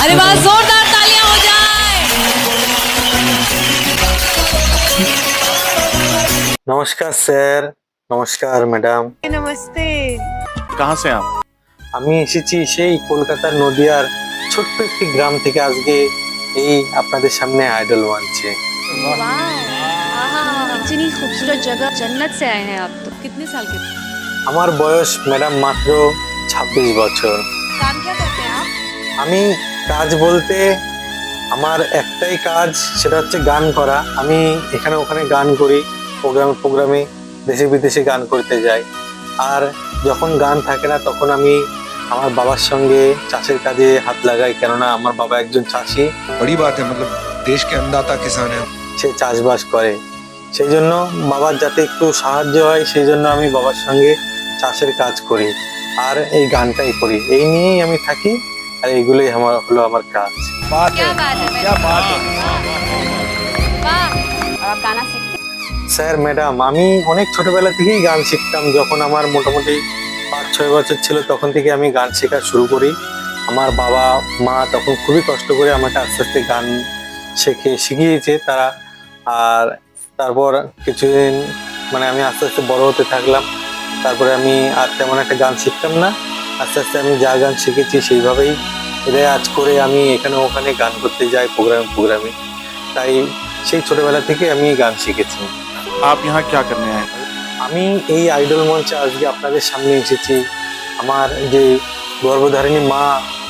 अरे वाह जोरदार तालियां हो जाए নমস্কার স্যার নমস্কার ম্যাডাম नमस्ते कहाँ से आप আমি এসেছি সেই কলকাতার নদিয়ার ছোট্ট একটি গ্রাম থেকে আজকে এই আপনাদের সামনে আইডল মঞ্চে इतनी खूबसूरत जगह जन्नत से आए हैं आप तो कितने साल के थे? আমার বয়স ম্যাডাম মাত্র ছাব্বিশ বছর काम क्या करते हैं आप আমি কাজ বলতে আমার একটাই কাজ সেটা হচ্ছে গান করা। আমি এখানে ওখানে গান করি প্রোগ্রামে প্রোগ্রামে দেশে বিদেশে গান করতে যাই। আর যখন গান থাকে না তখন আমি আমার বাবার সঙ্গে চাষের কাজে হাত লাগাই। কেননা আমার বাবা একজন চাষি। বড়ি বাত মতলব দেশকে অন্নদাতা কিষান সে চাষবাস করে। সেই জন্য বাবার যাতে একটু সাহায্য হয় সেই জন্য আমি বাবার সঙ্গে চাষের কাজ করি আর এই গানটাই করি। এই নিয়েই আমি থাকি। আর এগুলোই আমার হলো আমার কাজ। স্যার ম্যাডাম আমি অনেক ছোটবেলা থেকেই গান শিখতাম। যখন আমার মোটামুটি পাঁচ ছয় বছর ছিল তখন থেকে আমি গান শেখা শুরু করি। আমার বাবা মা তখন খুবই কষ্ট করে আমাকে আস্তে আস্তে গান শেখে শিখিয়েছে তারা। আর তারপর কিছুদিন মানে আমি আস্তে আস্তে বড় হতে থাকলাম। তারপরে আমি আর তেমন একটা গান শিখতাম না। আস্তে আস্তে আমি যা গান শিখেছি সেইভাবেই রেয়াজ করে আমি এখানে ওখানে গান করতে যাই প্রোগ্রামে প্রোগ্রামে তাই সেই ছোটোবেলা থেকে আমি গান শিখেছি। আপ ইহা ক্যা আমি এই আইডল মঞ্চে আজকে আপনাদের সামনে এসেছি। আমার যে গর্ভধারিণী মা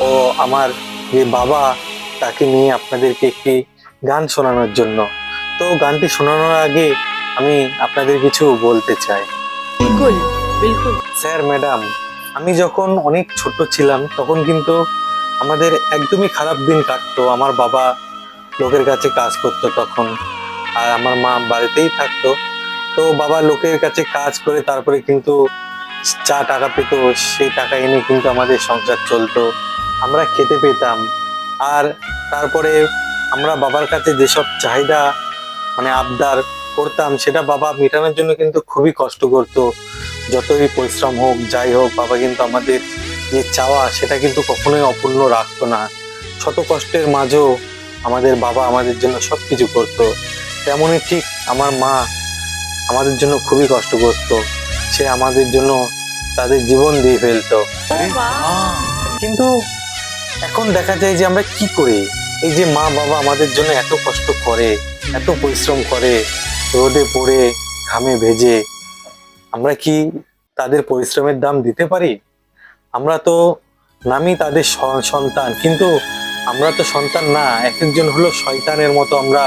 ও আমার যে বাবা তাকে নিয়ে আপনাদেরকে একটি গান শোনানোর জন্য। তো গানটি শোনানোর আগে আমি আপনাদের কিছু বলতে চাই। বিলকুল বিলকুল। স্যার ম্যাডাম আমি যখন অনেক ছোট ছিলাম, তখন কিন্তু আমাদের একদমই খারাপ দিন কাটতো। আমার বাবা লোকের কাছে কাজ করতো তখন, আর আমার মা বাড়িতেই থাকতো। তো বাবা লোকের কাছে কাজ করে তারপরে কিন্তু যা টাকা পেতো, সেই টাকা এনে কিন্তু আমাদের সংসার চলতো। আমরা খেতে পেতাম। আর তারপরে আমরা বাবার কাছে যেসব চাহিদা মানে আবদার করতাম, সেটা বাবা মেটানোর জন্য কিন্তু খুবই কষ্ট করতো। যতই পরিশ্রম হোক, যাই হোক, বাবা কিন্তু আমাদের যে চাওয়া, সেটা কিন্তু কখনোই অপূর্ণ রাখতো না। শত কষ্টের মাঝেও আমাদের বাবা আমাদের জন্য সব কিছু করতো। তেমনই ঠিক আমার মা আমাদের জন্য খুবই কষ্ট করতো। সে আমাদের জন্য তাদের জীবন দিয়ে ফেলতো। কিন্তু এখন দেখা যায় যে আমরা কি করি? এই যে মা বাবা আমাদের জন্য এত কষ্ট করে, এত পরিশ্রম করে, রোদে পড়ে, ঘামে ভেজে আমরা কি তাদের পরিশ্রমের দাম দিতে পারি? আমরা তো নামই তাদের সন্তান, কিন্তু আমরা তো সন্তান না। এক একজন হলো শয়তানের মতো আমরা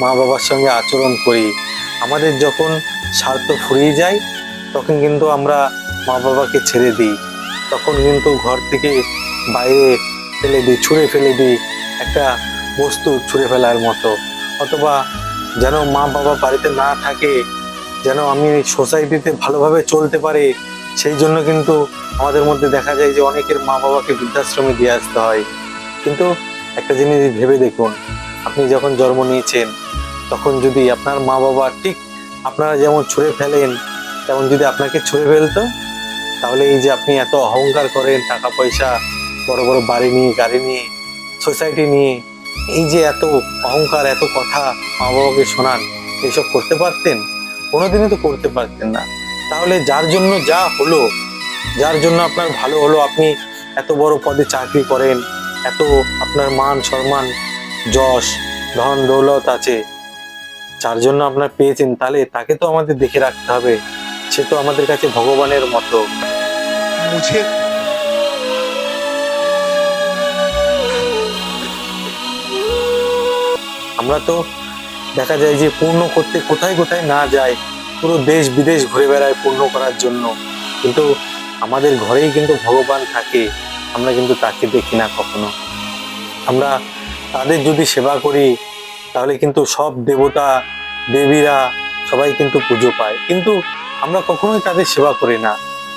মা বাবার সঙ্গে আচরণ করি। আমাদের যখন স্বার্থ ফুরিয়ে যায়, তখন কিন্তু আমরা মা বাবাকে ছেড়ে দিই। তখন কিন্তু ঘর থেকে বাইরে ফেলে দিই, ছুঁড়ে ফেলে দিই একটা বস্তু ছুঁড়ে ফেলার মতো। অথবা যেন মা বাবা বাড়িতে না থাকে যেন আমি সোসাইটিতে ভালোভাবে চলতে পারে, সেই জন্য কিন্তু আমাদের মধ্যে দেখা যায় যে অনেকের মা বাবাকে বৃদ্ধাশ্রমে দিয়ে আসতে হয়। কিন্তু একটা জিনিস ভেবে দেখুন, আপনি যখন জন্ম নিয়েছেন, তখন যদি আপনার মা বাবা ঠিক আপনারা যেমন ছুঁড়ে ফেলেন, তেমন যদি আপনাকে ছুঁড়ে ফেলতো, তাহলে এই যে আপনি এত অহংকার করেন টাকা পয়সা বড় বড় বাড়ি নিয়ে, গাড়ি নিয়ে সোসাইটি নিয়ে, এই যে এত অহংকার, এত কথা মা বাবাকে শোনান এইসব করতে পারতেন? কোনোদিনই তো করতে পারতেন না। তাহলে যার জন্য যা হলো যার জন্য আপনার ভালো হলো আপনি এত বড় পদে চাকরি করেন এত আপনার মান সম্মান যশ ধন দৌলত আছে যার জন্য আপনার পেয়েছেন তাহলে তাকে তো আমাদের দেখে রাখতে হবে। সে তো আমাদের কাছে ভগবানের মতো। আমরা তো দেখা যায় যে পূর্ণ করতে কোথায় কোথায় না যায়, পুরো দেশ বিদেশ ঘুরে বেড়ায় পূর্ণ করার জন্য। কিন্তু আমাদের ঘরেই কিন্তু ভগবান থাকে, আমরা কিন্তু তাকে দেখি না কখনো। আমরা তাদের যদি সেবা করি, তাহলে কিন্তু সব দেবতা, দেবীরা সবাই কিন্তু পুজো পায়। কিন্তু আমরা কখনোই তাদের সেবা করি না।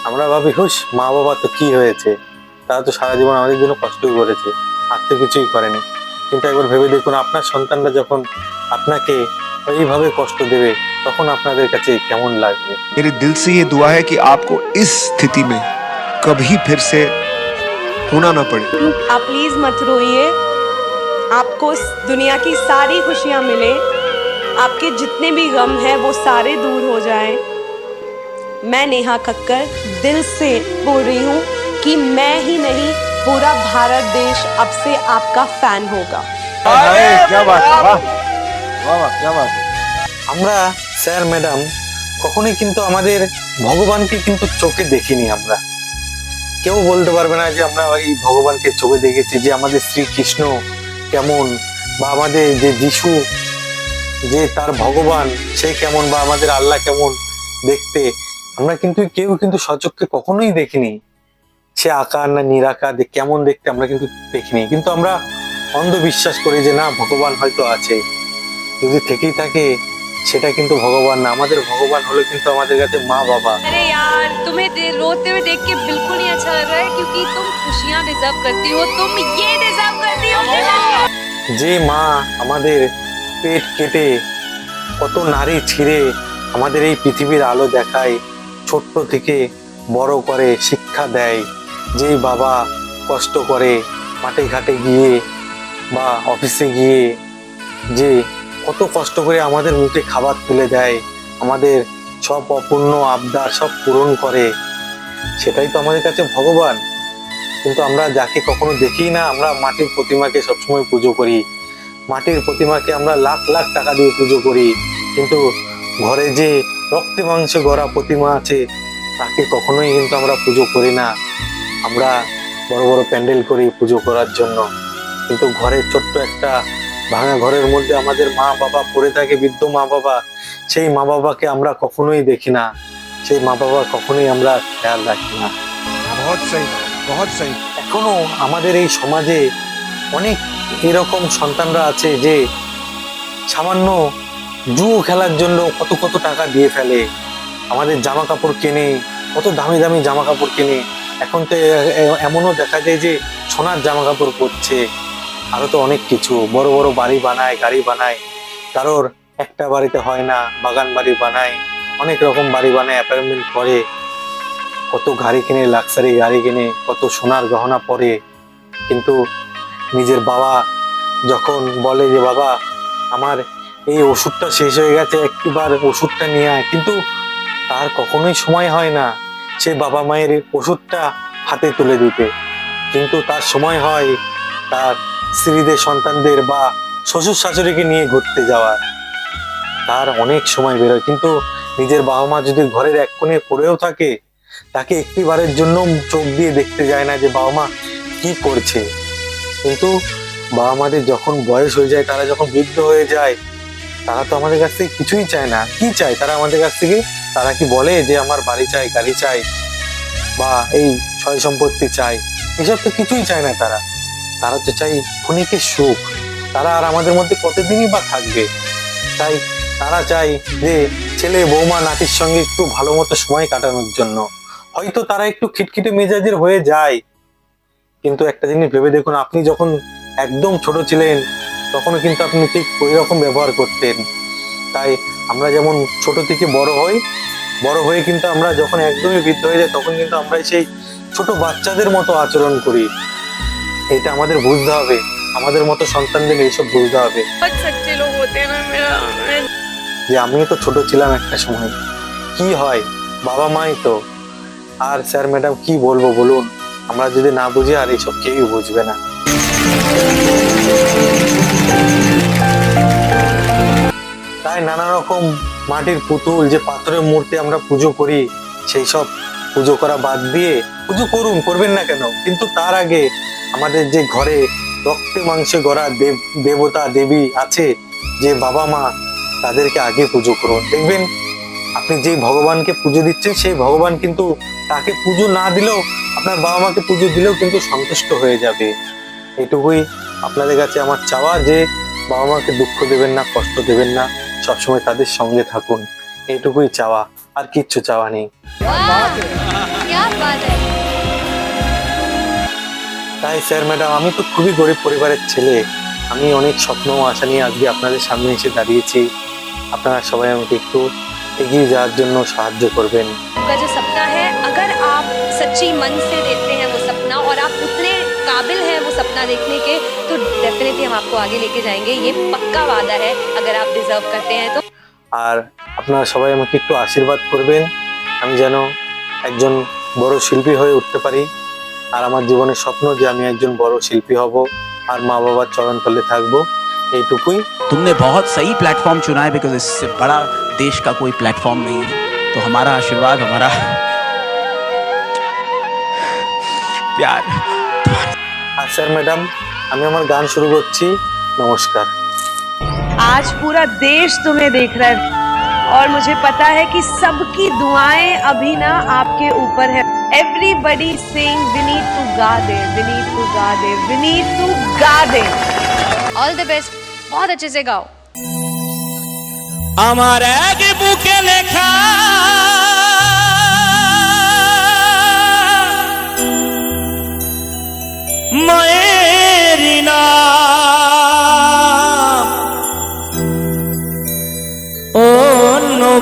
আমরা ভাবি হুস মা বাবা তো কি হয়েছে? তারা তো সারা জীবন আমাদের জন্য কষ্টই করেছে, আর তো কিছুই করেনি। কিন্তু একবার ভেবে দেখুন, আপনার সন্তানরা যখন আপনাকে এইভাবে কষ্ট দেবে তখন আপনাদের কাছে কেমন লাগবে मेरे दिल से ये दुआ है कि आपको इस स्थिति में कभी फिर से होना ना पड़े आप प्लीज मत रोइए आपको इस दुनिया की सारी खुशियाँ मिले आपके जितने भी गम हैं वो सारे दूर हो जाएं मैं नेहा कक्कर दिल से बोल रही हूँ कि मैं ही नहीं पूरा भारत देश अब से आपका फैन होगा क्या बात है वाह আমরা, স্যার, ম্যাডাম, কখনোই কিন্তু আমাদের ভগবানকে কিন্তু চোখে দেখিনি আমরা। কেউ বলতে পারবে না যে আমরা ওই ভগবানকে চোখে দেখেছি, যে আমাদের শ্রীকৃষ্ণ কেমন, বা আমাদের যে যিশু, যে তার ভগবান, সে কেমন, বা আমাদের আল্লাহ কেমন দেখতে। আমরা কিন্তু, কেউ কিন্তু সচক্ষে কখনোই দেখিনি। সে আকার না নিরাকার কেমন দেখতে আমরা কিন্তু দেখিনি। কিন্তু আমরা অন্ধবিশ্বাস করি যে না, ভগবান হয়তো আছে। যদি থেকেই থাকে সেটা কিন্তু ভগবান না আমাদের ভগবান হলো কিন্তু আমাদের কাছে মা বাবা अरे यार तुम्हें दे- रोते हुए देख के बिल्कुल नहीं अच्छा लग रहा है क्योंकि तुम खुशियाँ डिजर्व करती हो तुम ये डिजर्व करती हो যে মা আমাদের পেট কেটে কত নারী ছিঁড়ে আমাদের এই পৃথিবীর আলো দেখায় ছোট্ট থেকে বড় করে শিক্ষা দেয় যেই বাবা কষ্ট করে মাঠে ঘাটে গিয়ে বা অফিসে গিয়ে যে কত কষ্ট করে আমাদের মুখে খাবার তুলে দেয়, আমাদের সব অপূর্ণ আবদার সব পূরণ করে। সেটাই তো আমাদের কাছে ভগবান। কিন্তু আমরা যাকে কখনো দেখি না, আমরা মাটির প্রতিমাকে সবসময় পুজো করি। মাটির প্রতিমাকে আমরা লাখ লাখ টাকা দিয়ে পুজো করি। কিন্তু ঘরে যে রক্তে মাংসে গড়া প্রতিমা আছে, তাকে কখনোই কিন্তু আমরা পুজো করি না। আমরা বড় বড় প্যান্ডেল করি পুজো করার জন্য। কিন্তু ঘরের ছোট্ট একটা ভাঙা ঘরের মধ্যে আমাদের মা বাবা পড়ে থাকে বৃদ্ধ মা বাবা সেই মা বাবাকে আমরা কখনোই দেখি না। সেই মা বাবা কখনোই আমরা খেয়াল রাখি না। এখনও আমাদের এই সমাজে অনেক এরকম সন্তানরা আছে যে সামান্য জুয়ো খেলার জন্য কত কত টাকা দিয়ে ফেলে। আমাদের জামা কাপড় কেনে কত দামি দামি জামা কাপড় কেনে। এখন তো এমনও দেখা যায় যে সোনার জামা কাপড় পরছে। আরও তো অনেক কিছু। বড় বড় বাড়ি বানায়, গাড়ি বানায়। কারোর একটা বাড়িতে হয় না, বাগান বাড়ি বানায়। অনেক রকম বাড়ি বানায় অ্যাপার্টমেন্ট করে। কত গাড়ি কিনে লাক্সারি গাড়ি কিনে, কত সোনার গহনা পরে। কিন্তু নিজের বাবা যখন বলে যে, বাবা, আমার এই ওষুধটা শেষ হয়ে গেছে একটিবার ওষুধটা নিয়ে আয়। কিন্তু তার কখনোই সময় হয় না সে বাবা মায়ের ওষুধটা হাতে তুলে দিতে। কিন্তু তার সময় হয়, তার স্ত্রীদের সন্তানদের বা শ্বশুর শাশুড়িকে নিয়ে ঘুরতে যাওয়ার তার অনেক সময় বেরোয়, কিন্তু নিজের বাবা মা যদি ঘরের এক কোণে পড়েও থাকে, তাকে একটি বারের জন্য চোখ দিয়ে দেখতে যায় না যে বাবা মা কি করছে? কিন্তু বাবা মাদের যখন বয়স হয়ে যায়, তারা যখন বৃদ্ধ হয়ে যায়, তারা তো আমাদের কাছ থেকে কিছুই চায় না। কি চায়? তারা আমাদের কাছ থেকে, তারা কি বলে যে, আমার বাড়ি চাই, গাড়ি চাই, বা এই ছয় সম্পত্তি চাই? এসব তো কিছুই চায় না তারা। তারা তো চাই ক্ষণিকের সুখ। তারা আর আমাদের মধ্যে কতদিনই বা থাকবে? তাই তারা চাই যে ছেলে বৌমা নাতির সঙ্গে একটু ভালো মতো সময় কাটানোর জন্য। হয়তো তারা একটু খিটখিটে মেজাজের হয়ে যায়। কিন্তু একটা জিনিস ভেবে দেখুন, আপনি যখন একদম ছোট ছিলেন, তখনও কিন্তু আপনি ঠিক ওই রকম ব্যবহার করতেন। তাই আমরা যেমন ছোট থেকে বড় হই, বড় হয়ে কিন্তু আমরা যখন একদমই বৃদ্ধ হয়ে যাই, তখন কিন্তু আমরা সেই ছোট বাচ্চাদের মতো আচরণ করি। এটা আমাদের বুঝতে হবে। আমাদের মতো সন্তানদের এইসব বুঝতে হবে। যে আমিও তো ছোট ছিলাম একটা সময়। কি হয়? বাবা মাই তো। আর স্যার ম্যাডাম কি বলব বলুন? আমরা যদি না বুঝি আর এইসব কেউই বুঝবে না। তাই নানা রকম মাটির পুতুল যে পাথরের মূর্তি আমরা পুজো করি সেই সব পুজো করা বাদ দিয়ে পুজো করুন, করবেন না কেন? কিন্তু তার আগে আমাদের যে ঘরে রক্তে মাংসে গড়া দেব, দেবতা, দেবী আছে, যে বাবা মা, তাদেরকে আগে পুজো করুন। দেখবেন আপনি যে ভগবানকে পুজো দিচ্ছেন, সেই ভগবান কিন্তু তাকে পুজো না দিলেও, আপনার বাবা মাকে পুজো দিলেও কিন্তু সন্তুষ্ট হয়ে যাবে। এটুকুই আপনাদের কাছে আমার চাওয়া যে বাবা মাকে দুঃখ দেবেন না, কষ্ট দেবেন না, সবসময় তাদের সঙ্গে থাকুন। এইটুকুই চাওয়া। আর কিচ্ছু চাওয়া নেই क्या बात है তাই স্যার ম্যাডাম আমি তো খুবই গরিব পরিবারের ছেলে আমি অনেক স্বপ্ন ও আশা নিয়ে আজকে আপনাদের সামনে এসে দাঁড়িয়েছি আপনারা সবাই আমাকে একটু এগিয়ে যাওয়ার জন্য সাহায্য করবেন का जो सपना है अगर आप सच्ची मन से देखते हैं वो सपना और आप उतने काबिल काबिल है वो सपना देखने के तो डेफिनेटली हम आपको आगे लेके जाएंगे ये पक्का वादा है अगर आप डिजर्व करते हैं तो আর আপনারা সবাই আমাকে একটু আশীর্বাদ করবেন আমি যেন একজন বড় শিল্পী হয়ে উঠতে পারি আর আমার জীবনের স্বপ্ন যে আমি একজন বড় শিল্পী হব আর মা বাবার চরণ তলে থাকবো এইটুকুই तुमने बहुत सही प्लेटफॉर्म चुना है बिकॉज इससे बड़ा देश का कोई प्लेटफॉर्म नहीं है तो हमारा आशीर्वाद हमारा प्यार আর স্যার ম্যাডাম আমি আমার গান শুরু করছি নমস্কার आज पूरा देश तुम्हें देख रहा है और मुझे पता है कि सबकी दुआएं अभी ना आपके ऊपर है everybody saying we need to go they we need to गा दे वी नीड टू गा दे ऑल द बेस्ट बहुत अच्छे से गाओ আমার এক বুকে লেখা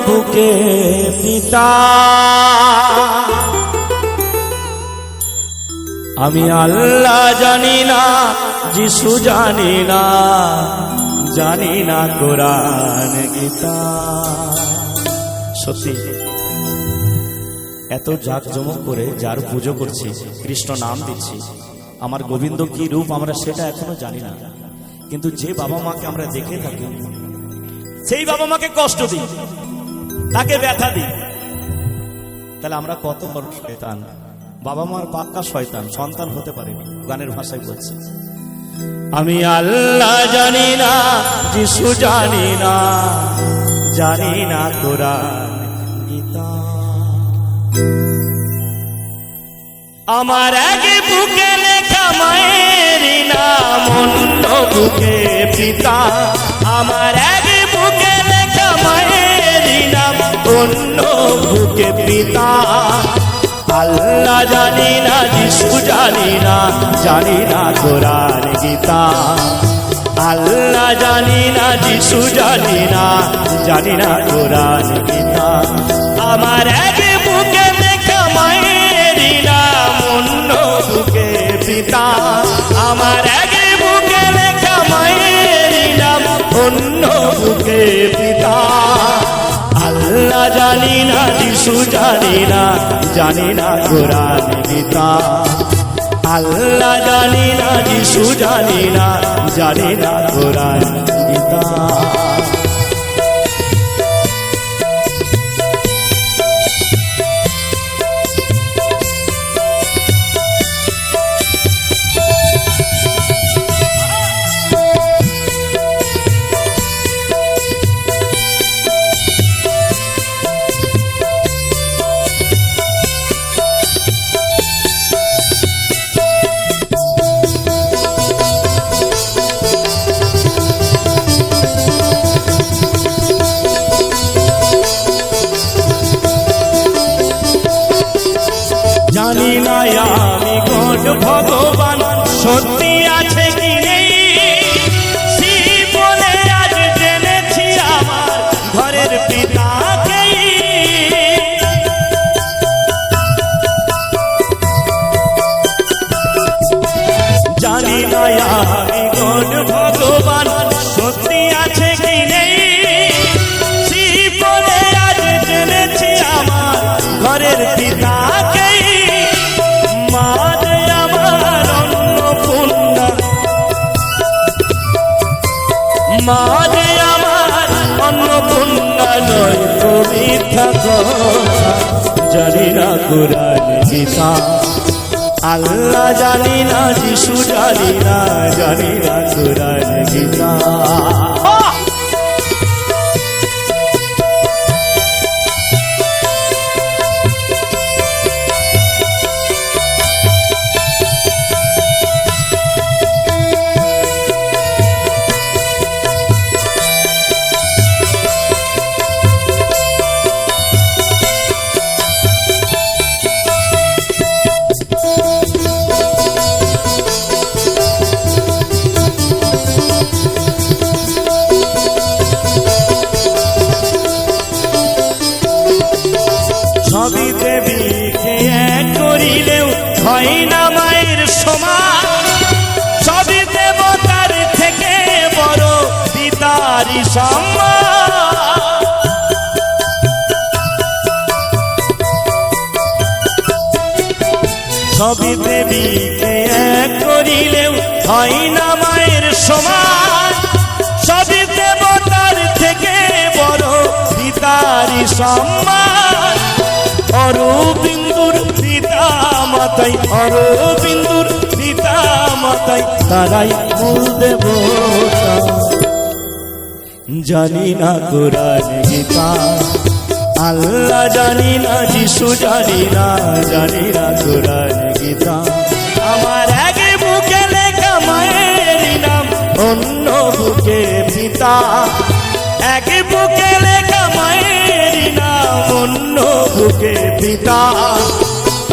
বুকে পিতা। আমি আল্লাহ জানি না, যিশু জানি না জানি না কোরআন, গীতা। সত্যি, এত জাঁকজমক করে যার পুজো করছি, কৃষ্ণ নাম দিচ্ছি, আমার গোবিন্দ কি রূপ আমরা সেটা এখনও জানি না। কিন্তু যে বাবা মাকে আমরা দেখে থাকি, সেই বাবা মাকে কষ্ট দিই। তাকে ব্যথা দিই। তাহলে আমরা কত বড় শয়তান? বাবা মার পাক্কা শয়তান, সন্তান হতে পারে গানের ভাষায় বলছে। আমি আল্লাহ জানি না, যিশু জানি না জানি না কোরআন, গীতা। আমার আগে বুকে লেখা মায়ের নাম, অন্য বুকে পিতা। আমার আগে বুকে অন্য বুকে পিতা। আল্লাহ জানি না, যিশু জানি না জানি না কোরআন গীতা। আল্লাহ জানি না, যিশু জানি না জানি না কোরআন গীতা। আমার এক বুকে লেখা মায়ের নাম, অন্য বুকে পিতা। আমার এক বুকে লেখা মায়ের নাম, অন্য বুকে পিতা। আল্লাহ জানি না, যিশু জানি না জানি না কোরআন গীতা। আল্লাহ জানি না, যিশু জানি না জানি না কোরআন গীতা। না কোরআন গীতা আল্লাহ জানি না যিশু জানি না জানি না কোরআন গীতা নবীতে বিলিতে এক করিলেও হয় না মায়ের সমান। সবই দেবতার থেকে বড় পিতারি সম্মান। সবই দেবীকে এক করিলেও হয় না মায়ের সমান। সবই দেবতার থেকে বড় পিতারি সম্মান। অরবিন্দুর পিতা মাতাই, অরবিন্দুর পিতা মাতাই, তারাই মূল দেবতা। জানি না কোরআন গীতা, আল্লাহ জানি না, যিশু জানি না জানি না কোরআন গীতা। আমার আগে বুকে লেখা মায়ের নাম, অন্য বুকে পিতা। এক অন্য পিতা।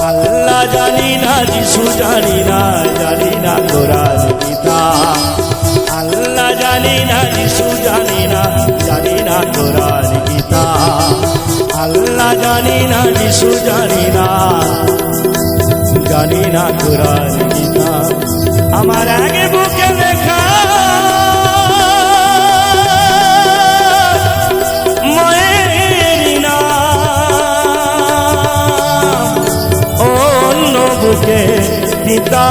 আল্লাহ জানি না, যিশু জানি না জানি না কোরআন গীতা। আল্লাহ জানি না, যিশু জানি না জানি না কোরআন গীতা। আল্লাহ জানি না, যিশু জানি না জানি না কোরআন গীতা। আমার আগে বুকে অন্য বুকে পিতা